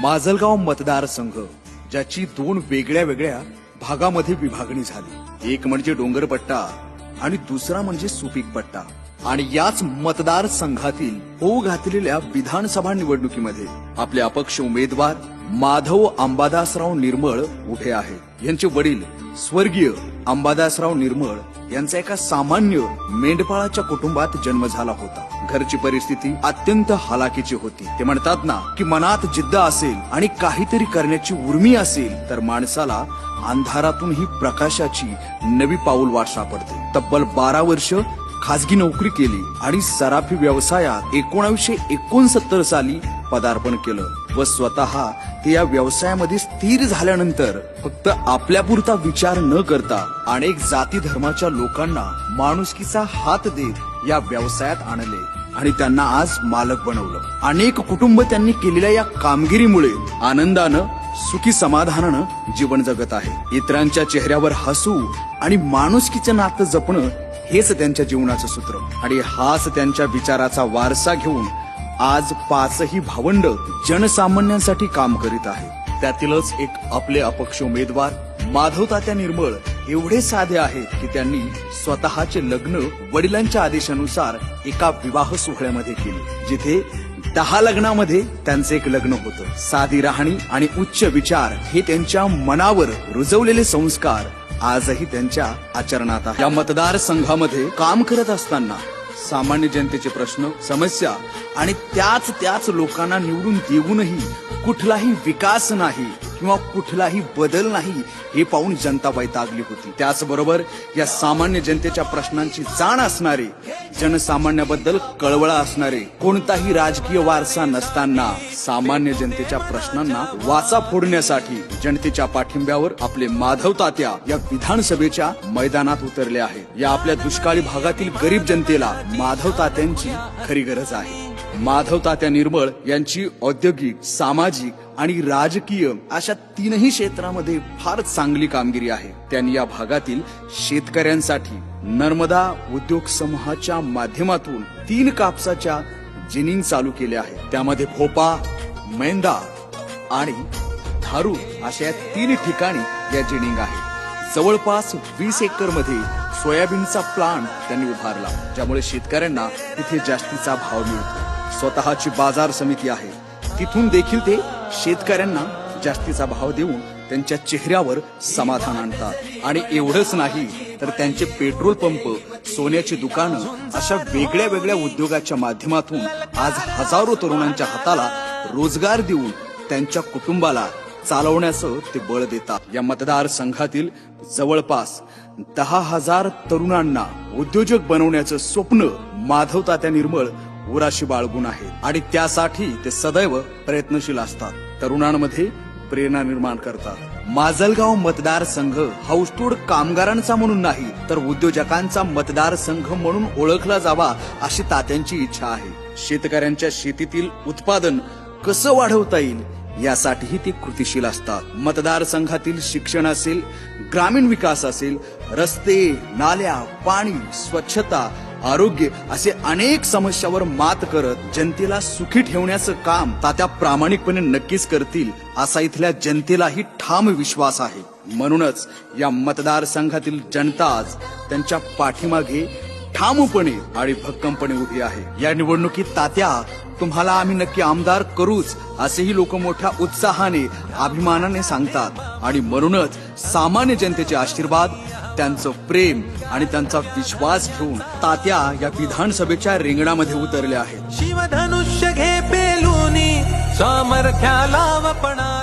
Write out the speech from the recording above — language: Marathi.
माजलगाव मतदारसंघ ज्याची दोन वेगळ्या वेगळ्या भागामध्ये विभागणी झाली. एक म्हणजे डोंगरपट्टा आणि दुसरा म्हणजे सुपीक पट्टा आणि याच मतदार संघातील होऊ घातलेल्या विधानसभा निवडणुकीमध्ये आपले अपक्ष उमेदवार माधव अंबादासराव निर्मळ उभे आहेत. यांचे वडील स्वर्गीय अंबादासराव निर्मळ यांचा एका सामान्य मेंढपाळाच्या कुटुंबात जन्म झाला होता. घरची परिस्थिती अत्यंत हालाकीची होती. ते म्हणतात ना की मनात जिद्द असेल आणि काहीतरी करण्याची उर्मी असेल तर माणसाला अंधारातून ही प्रकाशाची नवी पाऊल वाट सापडते. तब्बल बारा वर्ष खासगी नोकरी केली आणि सराफी व्यवसायात एकोणाशे एकोणसत्तर साली पदार्पण केलं व स्वतः ते या व्यवसायामध्ये स्थिर झाल्यानंतर फक्त आपल्यापुरता विचार न करता अनेक जाती धर्माच्या लोकांना माणुसकीचा हात देत या व्यवसायात आणले आणि त्यांना आज मालक बनवलं. अनेक कुटुंब त्यांनी केलेल्या या कामगिरीमुळे आनंदानं सुखी समाधानानं जीवन जगत आहे. इतरांच्या चेहऱ्यावर हसू आणि माणुसकीचं नातं जपणं हेच त्यांच्या जीवनाचं सूत्र. आणि हाच त्यांच्या विचाराचा वारसा घेऊन आज पाचही भावंड जनसामान्यांसाठी काम करीत आहे त्यातीलच एक आपले अपक्ष उमेदवार माधव तात्या निर्मळ एवढे साधे आहेत की त्यांनी स्वतःचे लग्न वडिलांच्या आदेशानुसार एका विवाह सोहळ्यामध्ये केले जिथे दहा लग्नामध्ये त्यांचं एक लग्न होतं. साधी राहणी आणि उच्च विचार हे त्यांच्या मनावर रुजवलेले संस्कार आजही त्यांच्या आचरणात आहे. या मतदारसंघामध्ये काम करत असताना सामान्य जनतेचे प्रश्न समस्या आणि त्याच त्याच लोकांना निवडून देऊनही कुठलाही विकास नाही. किंवा कुठलाही बदल नाही हे पाहून जनता वैतागली होती. त्याचबरोबर या सामान्य जनतेच्या प्रश्नांची जाण असणारे जनसामान्याबद्दल कळवळा असणारे कोणताही राजकीय वारसा नसताना सामान्य जनतेच्या प्रश्नांना वाचा फोडण्यासाठी जनतेच्या पाठिंब्यावर आपले माधव तात्या या विधानसभेच्या मैदानात उतरले आहेत. या आपल्या दुष्काळी भागातील गरीब जनतेला माधव तात्यांची खरी गरज आहे. माधव तात्या निर्मळ यांची औद्योगिक सामाजिक आणि राजकीय अशा तीनही क्षेत्रामध्ये फार चांगली कामगिरी आहे. त्यांनी या भागातील शेतकऱ्यांसाठी नर्मदा उद्योग समूहाच्या माध्यमातून तीन कापसाच्या जिनिंग चालू केल्या आहेत. त्यामध्ये भोपा मेंदा आणि धारू अशा या तीन ठिकाणी या जिनिंग आहे. जवळपास वीस एकरमध्ये सोयाबीनचा प्लांट त्यांनी उभारला ज्यामुळे शेतकऱ्यांना तिथे जास्तीचा भाव मिळतो. स्वतःची बाजार समिती आहे. तिथून देखील ते शेतकऱ्यांना जास्तीचा भाव देऊन त्यांच्या चेहऱ्यावर समाधान आणतात. आणि एवढंच नाही तर त्यांचे पेट्रोल पंप सोन्याची दुकानं अशा वेगळ्या वेगळ्या उद्योगाच्या माध्यमातून आज हजारो तरुणांच्या हाताला रोजगार देऊन त्यांच्या कुटुंबाला चालवण्याचं ते बळ देतात. या मतदारसंघातील जवळपास दहा हजार तरुणांना उद्योजक बनवण्याचं स्वप्न माधवता त्या निर्मळ उराशी बाळगून आहेत. आणि त्यासाठी ते सदैव प्रयत्नशील असतात. तरुणांमध्ये प्रेरणा निर्माण करतात. माजलगाव मतदारसंघ हौसतोड कामगारांचा म्हणून नाही तर उद्योजकांचा मतदारसंघ म्हणून ओळखला जावा अशी तात्यांची इच्छा आहे. शेतकऱ्यांच्या शेतीतील उत्पादन कसं वाढवता येईल यासाठीही ते कृतिशील असतात. मतदारसंघातील शिक्षण असेल ग्रामीण विकास असेल रस्ते नाल्या पाणी स्वच्छता आरोग्य असे अनेक समस्यावर मात करत जनतेला सुखी ठेवण्याचं काम तात्या प्रामाणिकपणे नक्कीच करतील असा इथल्या जनतेलाही ठाम विश्वास आहे. म्हणूनच या मतदारसंघातील जनता आज त्यांच्या पाठीमागे ठामपणे आणि भक्कमपणे उभी आहे. या निवडणुकीत तात्या तुम्हाला आम्ही नक्की आमदार करूच असेही लोक मोठ्या उत्साहाने अभिमानाने सांगतात. आणि म्हणूनच सामान्य जनतेचे आशीर्वाद त्यांचं प्रेम आणि त्यांचा विश्वास घेऊन तात्या या विधानसभेच्या रिंगणामध्ये उतरल्या आहेत. शिवधनुष्य घे पेलुनी सामर्थ्याला लावपणा